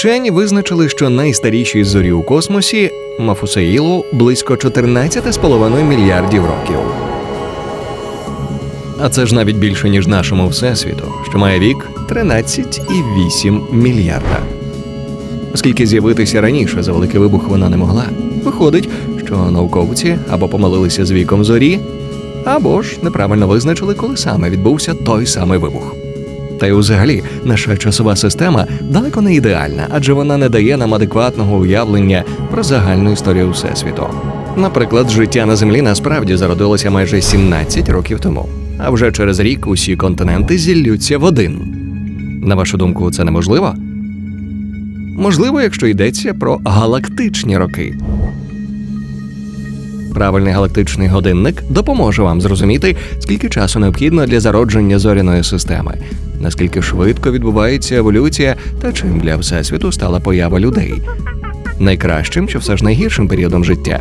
Вчені визначили, що найстарішій зорі у космосі Мафусеїлу близько 14,5 мільярдів років. А це ж навіть більше, ніж нашому Всесвіту, що має вік 13,8 мільярда. Оскільки з'явитися раніше за великий вибух вона не могла, виходить, що науковці або помилилися з віком зорі, або ж неправильно визначили, коли саме відбувся той самий вибух. Та й взагалі наша часова система далеко не ідеальна, адже вона не дає нам адекватного уявлення про загальну історію всесвіту. Наприклад, життя на землі насправді зародилося майже 17 років тому, а вже через рік усі континенти зіллються в один. На вашу думку, це неможливо? Можливо, якщо йдеться про галактичні роки. Правильний галактичний годинник допоможе вам зрозуміти, скільки часу необхідно для зародження зоряної системи, наскільки швидко відбувається еволюція та чим для всесвіту стала поява людей. Найкращим чи все ж найгіршим періодом життя.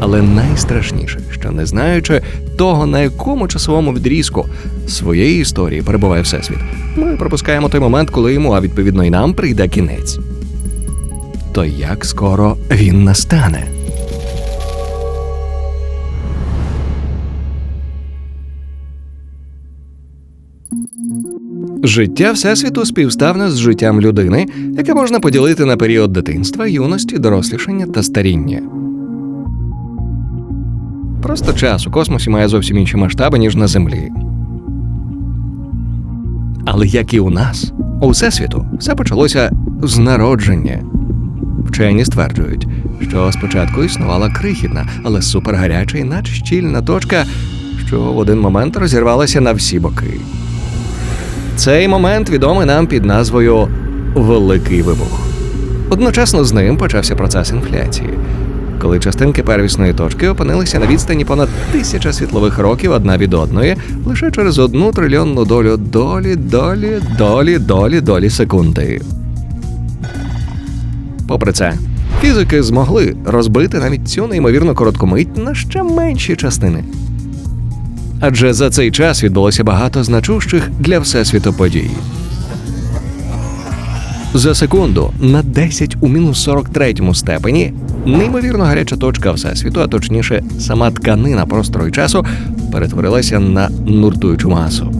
Але найстрашніше, що не знаючи того, на якому часовому відрізку своєї історії перебуває всесвіт, ми пропускаємо той момент, коли йому, а відповідно й нам прийде кінець. То як скоро він настане? Життя Всесвіту співставне з життям людини, яке можна поділити на період дитинства, юності, дорослішання та старіння. Просто час у космосі має зовсім інші масштаби, ніж на Землі. Але як і у нас, у Всесвіту все почалося з народження. Вчені стверджують, що спочатку існувала крихітна, але супергаряча і надщільна точка, що в один момент розірвалася на всі боки. Цей момент відомий нам під назвою Великий вибух. Одночасно з ним почався процес інфляції, коли частинки первісної точки опинилися на відстані понад тисяча світлових років одна від одної лише через одну трильйонну долю долі, долі, долі, долі, долі секунди. Попри це, фізики змогли розбити навіть цю неймовірно коротку мить на ще менші частини. Адже за цей час відбулося багато значущих для всесвіту подій. За секунду на 10 у мінус 43 степені неймовірно гаряча точка всесвіту, а точніше, сама тканина простору і часу перетворилася на нуртуючу масу.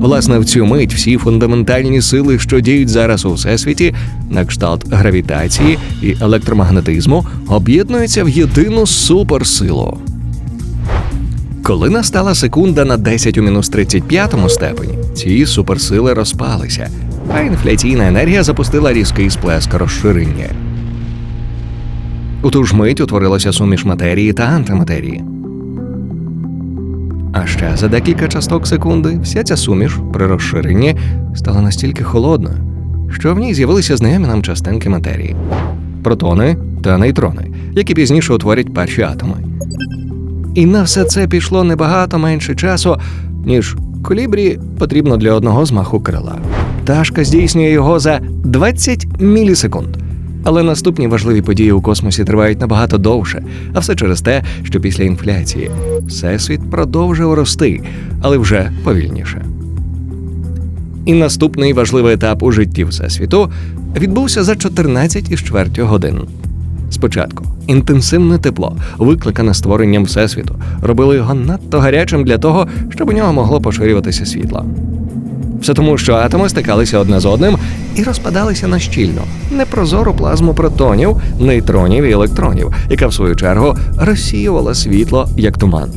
Власне, в цю мить всі фундаментальні сили, що діють зараз у всесвіті, на кшталт гравітації і електромагнетизму, об'єднуються в єдину суперсилу. Коли настала секунда на 10 у мінус 35 степені, ці суперсили розпалися, а інфляційна енергія запустила різкий сплеск розширення. У ту ж мить утворилася суміш матерії та антиматерії. А ще за декілька часток секунди вся ця суміш при розширенні стала настільки холодною, що в ній з'явилися знайомі нам частинки матерії протони та нейтрони, які пізніше утворять перші атоми. І на все це пішло небагато менше часу, ніж колібрі потрібно для одного змаху крила. Пташка здійснює його за 20 мілісекунд. Але наступні важливі події у космосі тривають набагато довше, а все через те, що після інфляції всесвіт продовжив рости, але вже повільніше. І наступний важливий етап у житті Всесвіту відбувся за 14 із чвертю годин. Спочатку інтенсивне тепло, викликане створенням всесвіту, робило його надто гарячим для того, щоб у нього могло поширюватися світло. Все тому, що атоми стикалися одне з одним і розпадалися на щільну, непрозору плазму протонів, нейтронів і електронів, яка в свою чергу розсіювала світло як туман.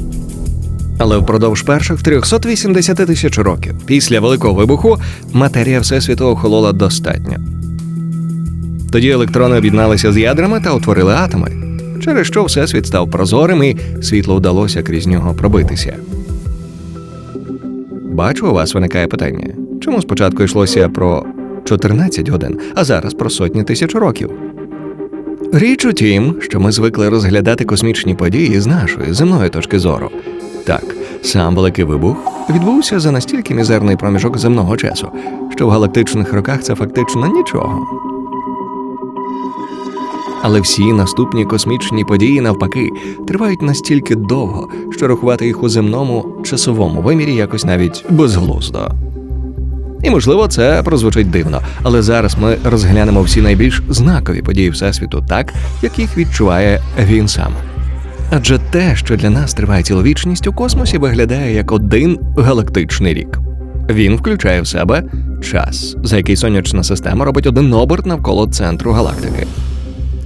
Але впродовж перших 380 тисяч років після великого вибуху матерія всесвіту охолола достатньо. Тоді електрони об'єдналися з ядрами та утворили атоми, через що всесвіт став прозорим і світло вдалося крізь нього пробитися. Бачу, у вас виникає питання. Чому спочатку йшлося про 14 годин, а зараз про сотні тисяч років? Річ у тім, що ми звикли розглядати космічні події з нашої земної точки зору. Так, сам великий вибух відбувся за настільки мізерний проміжок земного часу, що в галактичних роках це фактично нічого. Але всі наступні космічні події, навпаки, тривають настільки довго, що рахувати їх у земному часовому вимірі якось навіть безглуздо. І можливо, це прозвучить дивно, але зараз ми розглянемо всі найбільш знакові події Всесвіту так, як їх відчуває він сам. Адже те, що для нас триває цілу вічність у космосі, виглядає як один галактичний рік. Він включає в себе час, за який сонячна система робить один оберт навколо центру галактики.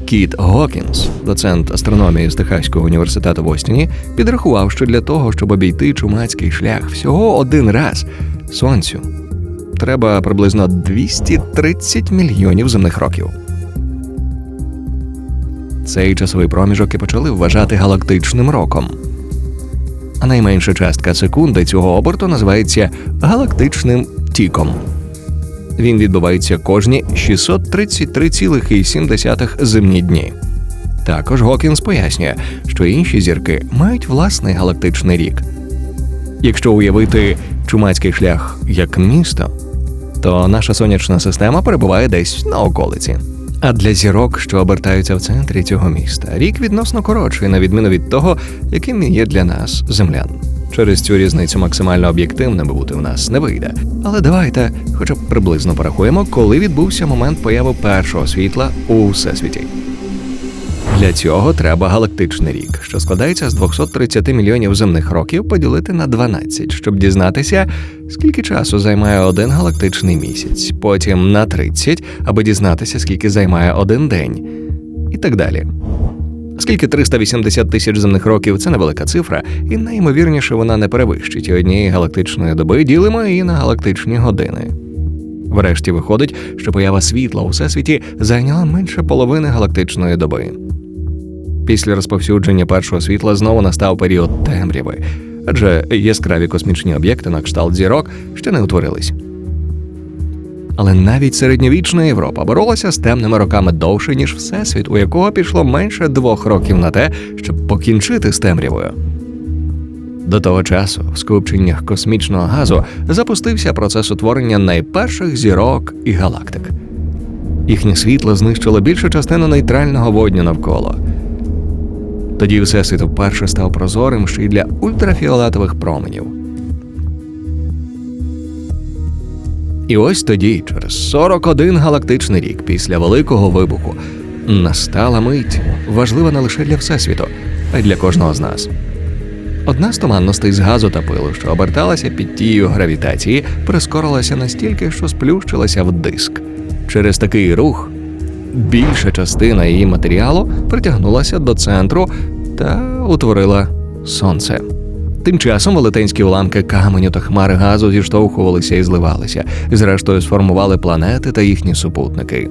Кіт Гокінс, доцент астрономії з Техаського університету в Остіні, підрахував, що для того, щоб обійти чумацький шлях всього один раз сонцю, треба приблизно 230 мільйонів земних років. Цей часовий проміжок і почали вважати галактичним роком. А найменша частка секунди цього оберту називається галактичним тіком. Він відбувається кожні 633,7 земні дні. Також Гокінс пояснює, що інші зірки мають власний галактичний рік. Якщо уявити чумацький шлях як місто, то наша сонячна система перебуває десь на околиці. А для зірок, що обертаються в центрі цього міста, рік відносно коротший, на відміну від того, яким є для нас, землян. Через цю різницю максимально об'єктивним бути в нас не вийде. Але давайте, хоча б приблизно порахуємо, коли відбувся момент появи першого світла у всесвіті. Для цього треба галактичний рік, що складається з 230 мільйонів земних років, поділити на 12, щоб дізнатися, скільки часу займає один галактичний місяць, потім на 30, аби дізнатися, скільки займає один день, і так далі. Оскільки 380 тисяч земних років це невелика цифра, і найімовірніше вона не перевищить однієї галактичної доби, ділимо її на галактичні години. Врешті виходить, що поява світла у всесвіті зайняла менше половини галактичної доби. Після розповсюдження першого світла знову настав період темряви, адже яскраві космічні об'єкти на кшталт зірок ще не утворились. Але навіть середньовічна Європа боролася з темними роками довше, ніж Всесвіт, у якого пішло менше двох років на те, щоб покінчити з темрявою. До того часу в скупченнях космічного газу запустився процес утворення найперших зірок і галактик. Їхнє світло знищило більшу частину нейтрального водню навколо. Тоді всесвіт вперше став прозорим ще й для ультрафіолетових променів. І ось тоді, через 41 галактичний рік після Великого вибуху, настала мить, важлива не лише для Всесвіту, а й для кожного з нас. Одна з туманностей з газу та пилу, що оберталася під тією гравітації, прискорилася настільки, що сплющилася в диск. Через такий рух більша частина її матеріалу притягнулася до центру та утворила сонце. Тим часом велетенські уламки каменю та хмари газу зіштовхувалися і зливалися, і зрештою сформували планети та їхні супутники.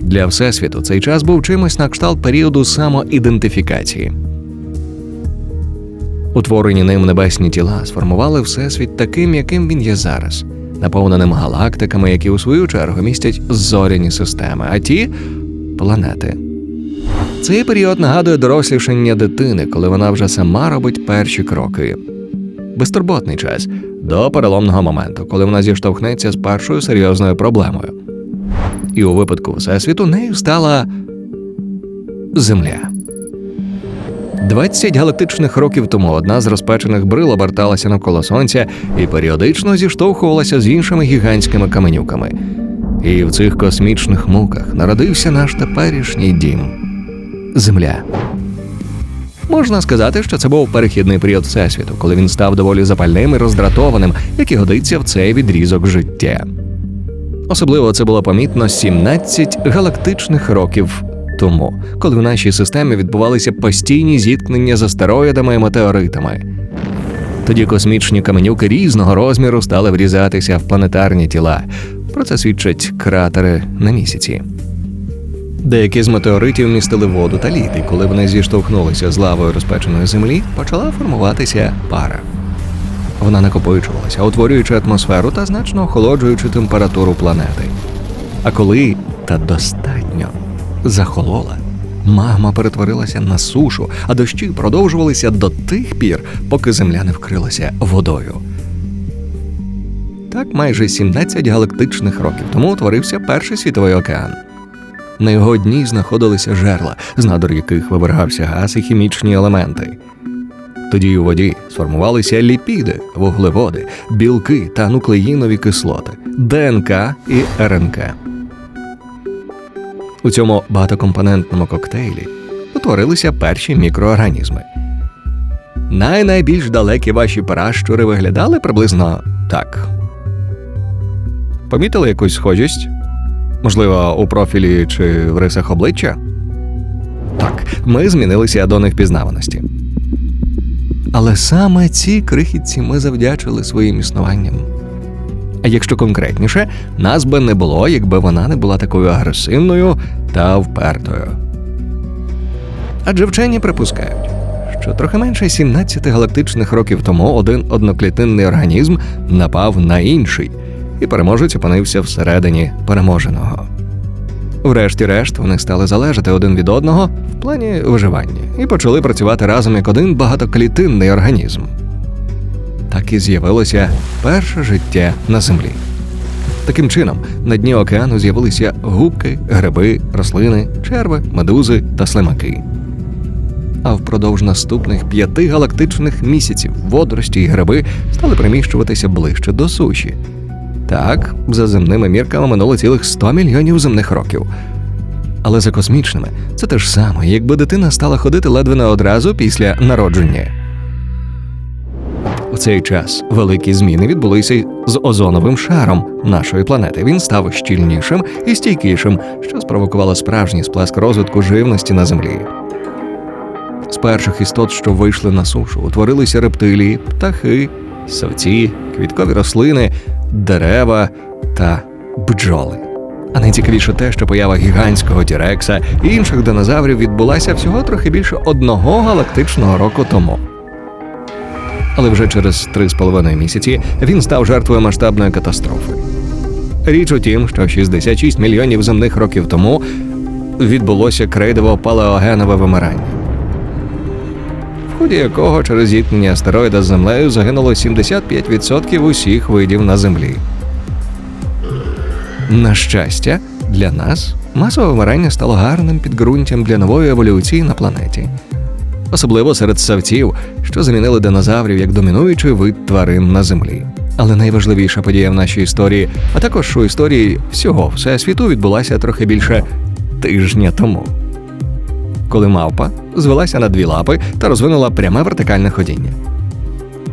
Для Всесвіту цей час був чимось на кшталт періоду самоідентифікації. Утворені ним небесні тіла сформували Всесвіт таким, яким він є зараз, наповненим галактиками, які у свою чергу містять зоряні системи, а ті планети. Цей період нагадує дорослішання дитини, коли вона вже сама робить перші кроки. Безтурботний час до переломного моменту, коли вона зіштовхнеться з першою серйозною проблемою. І у випадку Всесвіту нею стала Земля. 20 галактичних років тому одна з розпечених брил оберталася навколо сонця і періодично зіштовхувалася з іншими гігантськими каменюками. І в цих космічних муках народився наш теперішній дім Земля. Можна сказати, що це був перехідний період Всесвіту, коли він став доволі запальним і роздратованим, як і годиться в цей відрізок життя. Особливо це було помітно 17 галактичних років тому, коли в нашій системі відбувалися постійні зіткнення з астероїдами і метеоритами. Тоді космічні каменюки різного розміру стали врізатися в планетарні тіла. Про це свідчать кратери на місяці. Деякі з метеоритів містили воду та лід, і коли вони зіштовхнулися з лавою розпеченої землі, почала формуватися пара. Вона накопичувалася, утворюючи атмосферу та значно охолоджуючи температуру планети. А коли та достатньо захолола, магма перетворилася на сушу, а дощі продовжувалися до тих пір, поки земля не вкрилася водою. Так майже 17 галактичних років тому утворився перший світовий океан. На його дні знаходилися жерла, з надр яких вивергався газ і хімічні елементи. Тоді у воді сформувалися ліпіди, вуглеводи, білки та нуклеїнові кислоти, ДНК і РНК. У цьому багатокомпонентному коктейлі утворилися перші мікроорганізми. Най-найбільш далекі ваші пращури виглядали приблизно так. Помітили якусь схожість? Можливо, у профілі чи в рисах обличчя? Так, ми змінилися до невпізнаваності. Але саме ці крихітці ми завдячили своїм існуванням. А якщо конкретніше, нас би не було, якби вона не була такою агресивною та впертою. Адже вчені припускають, що трохи менше 17 галактичних років тому один одноклітинний організм напав на інший, і переможець опинився всередині переможеного. Врешті-решт, вони стали залежати один від одного в плані виживання і почали працювати разом як один багатоклітинний організм. Так і з'явилося перше життя на землі. Таким чином, на дні океану з'явилися губки, гриби, рослини, черви, медузи та слимаки. А впродовж наступних п'яти галактичних місяців водорості і гриби стали приміщуватися ближче до суші. Так, за земними мірками минуло цілих 100 мільйонів земних років. Але за космічними це те ж саме, якби дитина стала ходити ледве не одразу після народження. У цей час великі зміни відбулися й з озоновим шаром нашої планети. Він став щільнішим і стійкішим, що спровокувало справжній сплеск розвитку живності на землі. З перших істот, що вийшли на сушу, утворилися рептилії, птахи, савці, квіткові рослини, дерева та бджоли. А найцікавіше те, що поява гігантського тірекса і інших динозаврів відбулася всього трохи більше одного галактичного року тому. Але вже через три з половиною місяці він став жертвою масштабної катастрофи. Річ у тім, що 66 мільйонів земних років тому відбулося крейдово палеогенове вимирання, в ході якого через зіткнення астероїда з землею загинуло 75% усіх видів на землі. На щастя, для нас масове вимирання стало гарним підґрунтям для нової еволюції на планеті, особливо серед савців, що замінили динозаврів як домінуючий вид тварин на землі. Але найважливіша подія в нашій історії, а також у історії всього всесвіту, відбулася трохи більше тижня тому. Коли мавпа звелася на дві лапи та розвинула пряме вертикальне ходіння.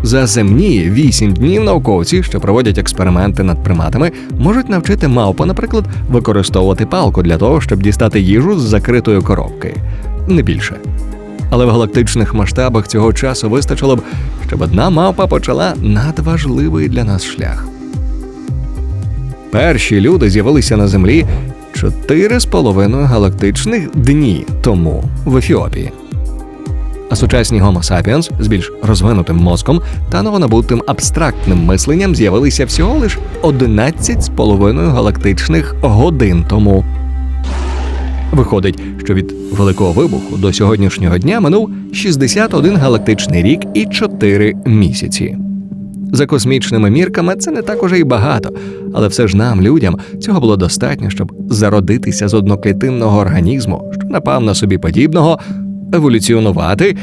За земні вісім днів науковці, що проводять експерименти над приматами, можуть навчити мавпу, наприклад, використовувати палку для того, щоб дістати їжу з закритої коробки, не більше. Але в галактичних масштабах цього часу вистачило б, щоб одна мавпа почала надважливий для нас шлях. Перші люди з'явилися на землі чотири з половиною галактичних дні тому в Ефіопії. А сучасні Homo sapiens з більш розвинутим мозком та новонабутим абстрактним мисленням з'явилися всього лиш 11 з половиною галактичних годин тому. Виходить, що від Великого вибуху до сьогоднішнього дня минув 61 галактичний рік і 4 місяці. За космічними мірками це не так уже й багато, але все ж нам, людям, цього було достатньо, щоб зародитися з одноклітинного організму, що напав на собі подібного, еволюціонувати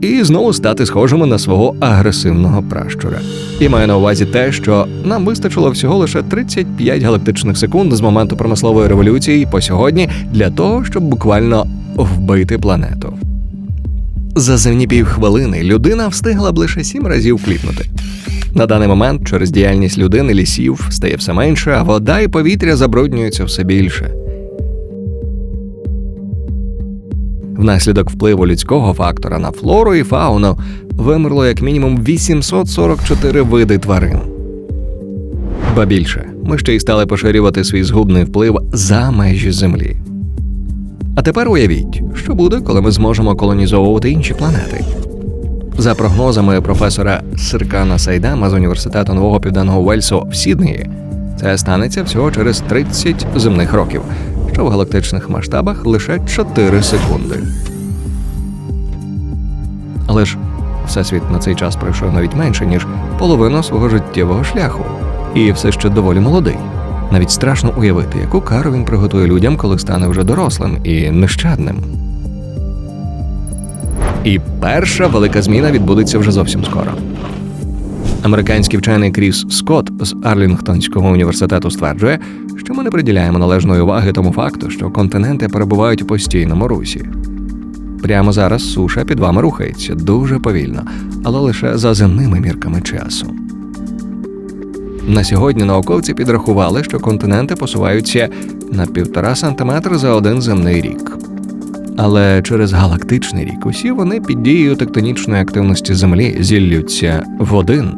і знову стати схожими на свого агресивного пращура. І маю на увазі те, що нам вистачило всього лише 35 галактичних секунд з моменту промислової революції по сьогодні для того, щоб буквально вбити планету. За земні півхвилини людина встигла б лише сім разів кліпнути. На даний момент через діяльність людини лісів стає все менше, а вода і повітря забруднюються все більше. Внаслідок впливу людського фактора на флору і фауну вимерло як мінімум 844 види тварин. Ба більше, ми ще й стали поширювати свій згубний вплив за межі Землі. А тепер уявіть, що буде, коли ми зможемо колонізовувати інші планети. За прогнозами професора Сиркана Сайдама з університету Нового Південного Уельсу в Сіднеї, це станеться всього через 30 земних років, що в галактичних масштабах лише 4 секунди. Але ж всесвіт на цей час пройшов навіть менше, ніж половину свого життєвого шляху, і все ще доволі молодий. Навіть страшно уявити, яку кару він приготує людям, коли стане вже дорослим і нещадним. І перша велика зміна відбудеться вже зовсім скоро. Американський вчений Кріс Скотт з Арлінгтонського університету стверджує, що ми не приділяємо належної уваги тому факту, що континенти перебувають у постійному русі. Прямо зараз суша під вами рухається дуже повільно, але лише за земними мірками часу. На сьогодні науковці підрахували, що континенти посуваються на півтора сантиметра за один земний рік. Але через галактичний рік усі вони під дією тектонічної активності Землі зіллються в один.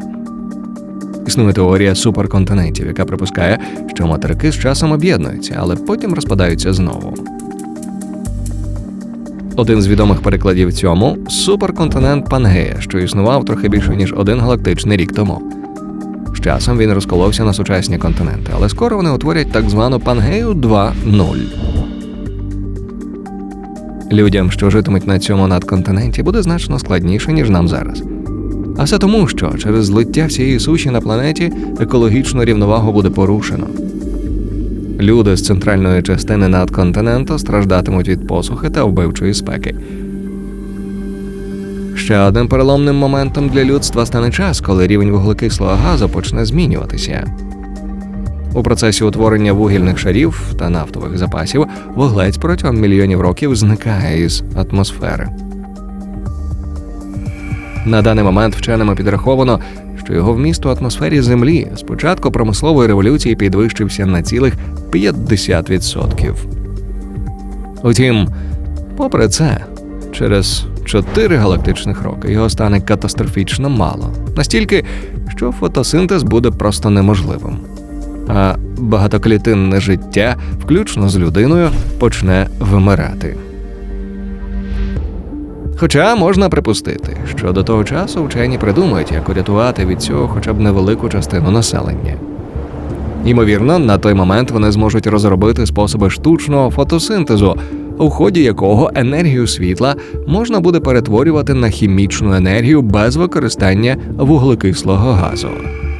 Існує теорія суперконтинентів, яка припускає, що материки з часом об'єднуються, але потім розпадаються знову. Один з відомих перекладів цьому суперконтинент Пангея, що існував трохи більше ніж один галактичний рік тому. З часом він розколовся на сучасні континенти, але скоро вони утворять так звану Пангею 2.0. Людям, що житимуть на цьому надконтиненті, буде значно складніше, ніж нам зараз. А все тому, що через злиття всієї суші на планеті екологічну рівновагу буде порушено. Люди з центральної частини надконтиненту страждатимуть від посухи та вбивчої спеки. Ще одним переломним моментом для людства стане час, коли рівень вуглекислого газу почне змінюватися. У процесі утворення вугільних шарів та нафтових запасів вуглець протягом мільйонів років зникає із атмосфери. На даний момент вченими підраховано, що його вміст у атмосфері Землі з початку промислової революції підвищився на цілих 50%. Утім, попри це, через чотири галактичних роки його стане катастрофічно мало, настільки, що фотосинтез буде просто неможливим. А багатоклітинне життя, включно з людиною, почне вимирати. Хоча можна припустити, що до того часу вчені придумають, як урятувати від цього хоча б невелику частину населення. Ймовірно, на той момент вони зможуть розробити способи штучного фотосинтезу, у ході якого енергію світла можна буде перетворювати на хімічну енергію без використання вуглекислого газу.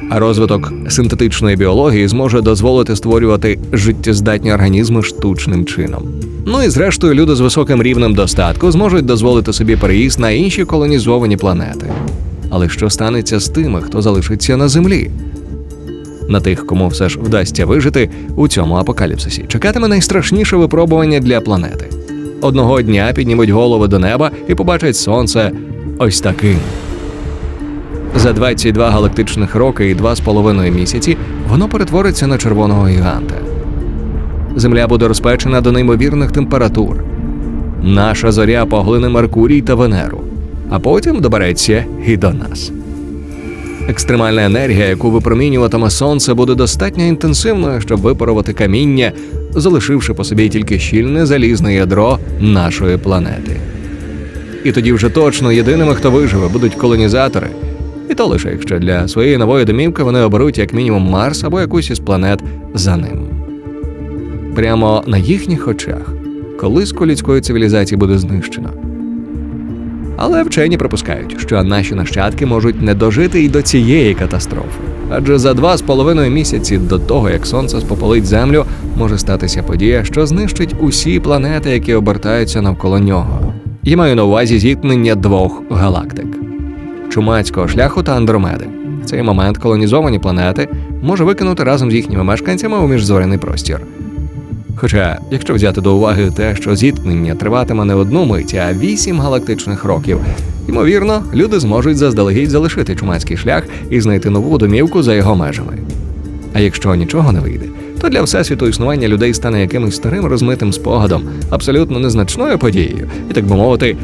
А розвиток синтетичної біології зможе дозволити створювати життєздатні організми штучним чином. Ну і зрештою, люди з високим рівнем достатку зможуть дозволити собі переїзд на інші колонізовані планети. Але що станеться з тими, хто залишиться на землі? На тих, кому все ж вдасться вижити у цьому апокаліпсисі, чекатиме найстрашніше випробування для планети. Одного дня піднімуть голови до неба і побачать сонце ось таким. За 22 галактичних роки і 2,5 місяці воно перетвориться на червоного гіганта. Земля буде розпечена до неймовірних температур. Наша зоря поглине Меркурій та Венеру, а потім добереться і до нас. Екстремальна енергія, яку випромінюватиме сонце, буде достатньо інтенсивною, щоб випарувати каміння, залишивши по собі тільки щільне залізне ядро нашої планети. І тоді вже точно єдиними, хто виживе, будуть колонізатори, і то лише якщо для своєї нової домівки вони оберуть як мінімум Марс або якусь із планет за ним. Прямо на їхніх очах колиску людської цивілізації буде знищено. Але вчені припускають, що наші нащадки можуть не дожити і до цієї катастрофи. Адже за два з половиною місяці до того, як сонце спопалить землю, може статися подія, що знищить усі планети, які обертаються навколо нього. Я маю на увазі зіткнення двох галактик чумацького шляху та Андромеди. В цей момент колонізовані планети може викинути разом з їхніми мешканцями у міжзоряний простір. Хоча, якщо взяти до уваги те, що зіткнення триватиме не одну мить, а вісім галактичних років, ймовірно, люди зможуть заздалегідь залишити чумацький шлях і знайти нову домівку за його межами. А якщо нічого не вийде, то для всесвіту існування людей стане якимось старим розмитим спогадом, абсолютно незначною подією, і так би мовити,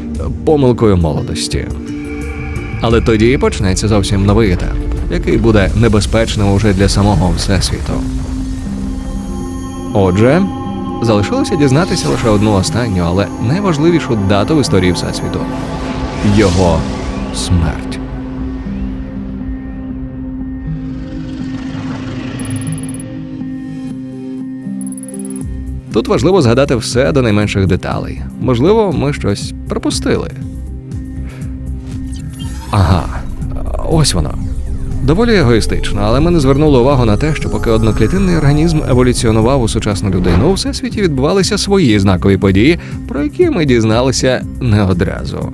помилкою молодості. Але тоді почнеться зовсім новий етап, який буде небезпечним уже для самого всесвіту. Отже, залишилося дізнатися лише одну останню, але найважливішу дату в історії всесвіту його смерть. Тут важливо згадати все до найменших деталей. Можливо, ми щось пропустили. Ага, ось воно. Доволі егоїстично, але ми не звернули увагу на те, що поки одноклітинний організм еволюціонував у сучасну людину, у всесвіті відбувалися свої знакові події, про які ми дізналися не одразу.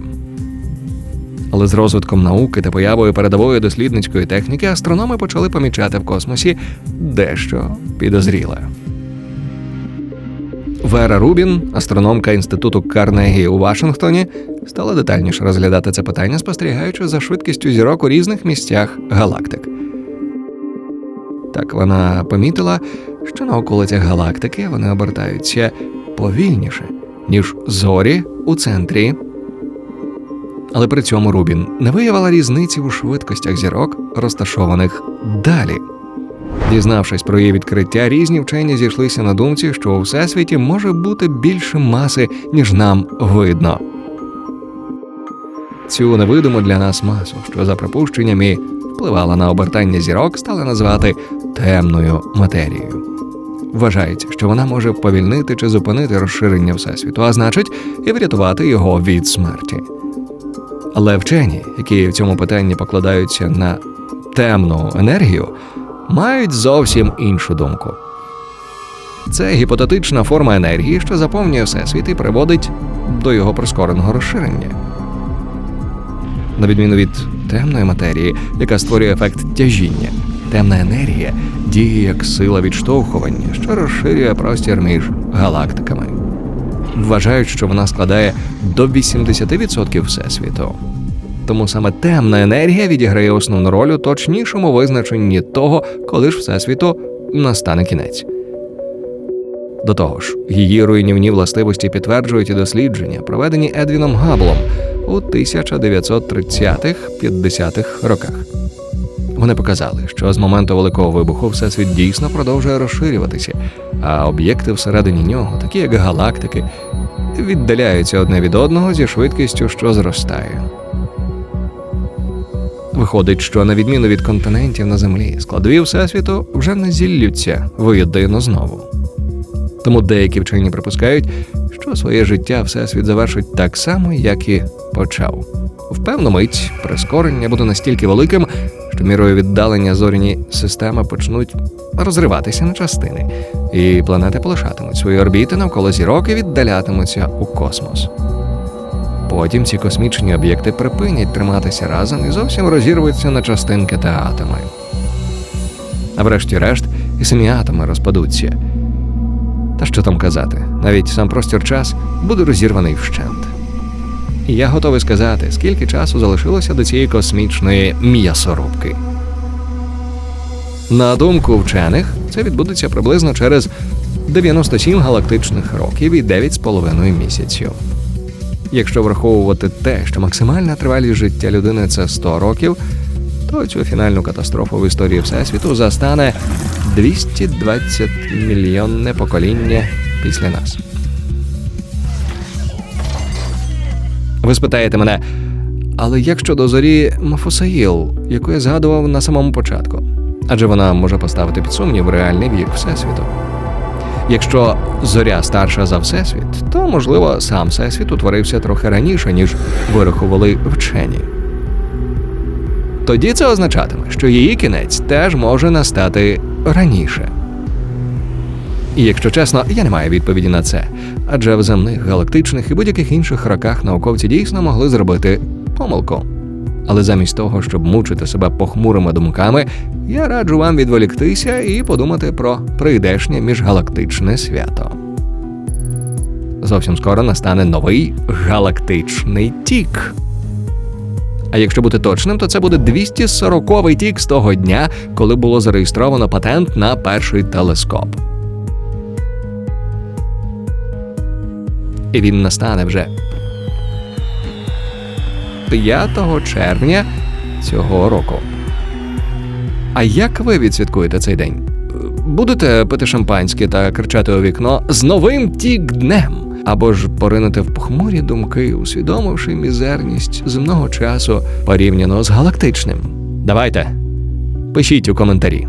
Але з розвитком науки та появою передової дослідницької техніки астрономи почали помічати в космосі дещо підозріле. Вера Рубін, астрономка інституту Карнегі у Вашингтоні, стала детальніше розглядати це питання, спостерігаючи за швидкістю зірок у різних місцях галактик. Так вона помітила, що на околицях галактики вони обертаються повільніше, ніж зорі у центрі. Але при цьому Рубін не виявила різниці у швидкостях зірок, розташованих далі. Дізнавшись про її відкриття, різні вчені зійшлися на думці, що у всесвіті може бути більше маси, ніж нам видно. Цю невидиму для нас масу, що за припущеннями впливала на обертання зірок, стали називати темною матерією. Вважається, що вона може повільнити чи зупинити розширення всесвіту, а значить, і врятувати його від смерті. Але вчені, які в цьому питанні покладаються на темну енергію, мають зовсім іншу думку. Це гіпотетична форма енергії, що заповнює всесвіт і приводить до його прискореного розширення. На відміну від темної матерії, яка створює ефект тяжіння, темна енергія діє як сила відштовхування, що розширює простір між галактиками. Вважають, що вона складає до 80% всесвіту. Тому саме темна енергія відіграє основну роль у точнішому визначенні того, коли ж всесвіту настане кінець. До того ж, її руйнівні властивості підтверджують і дослідження, проведені Едвіном Габлом у 1930-50-х роках. Вони показали, що з моменту великого вибуху всесвіт дійсно продовжує розширюватися, а об'єкти всередині нього, такі як галактики, віддаляються одне від одного зі швидкістю, що зростає. Виходить, що на відміну від континентів на землі, складові всесвіту вже не зіллються воєдино знову. Тому деякі вчені припускають, що своє життя всесвіт завершить так само, як і почав. В певну мить прискорення буде настільки великим, що мірою віддалення зоряні системи почнуть розриватися на частини, і планети полишатимуть свої орбіти навколо зірок і віддалятимуться у космос. Потім ці космічні об'єкти припинять триматися разом і зовсім розірвуться на частинки та атоми. А врешті-решт, і самі атоми розпадуться. Та що там казати, навіть сам простір час буде розірваний вщент. І я готовий сказати, скільки часу залишилося до цієї космічної м'ясорубки. На думку вчених, це відбудеться приблизно через 97 галактичних років і 9,5 місяців. Якщо враховувати те, що максимальна тривалість життя людини це 100 років, то цю фінальну катастрофу в історії Всесвіту застане 220 мільйонне покоління після нас. Ви спитаєте мене, але як щодо зорі Мафусаїл, яку я згадував на самому початку? Адже вона може поставити під сумнів реальний вік Всесвіту. Якщо зоря старша за всесвіт, то можливо сам всесвіт утворився трохи раніше, ніж вирахували вчені. Тоді це означатиме, що її кінець теж може настати раніше. І якщо чесно, я не маю відповіді на це, адже в земних, галактичних і будь-яких інших роках науковці дійсно могли зробити помилку. Але замість того, щоб мучити себе похмурими думками, я раджу вам відволіктися і подумати про прийдешнє міжгалактичне свято. Зовсім скоро настане новий галактичний тік. А якщо бути точним, то це буде 240-й тік з того дня, коли було зареєстровано патент на перший телескоп. І він настане вже 5 червня цього року. А як ви відсвяткуєте цей день? Будете пити шампанське та кричати у вікно з новим тік днем? Або ж поринете в похмурі думки, усвідомивши мізерність земного часу порівняно з галактичним? Давайте пишіть у коментарі.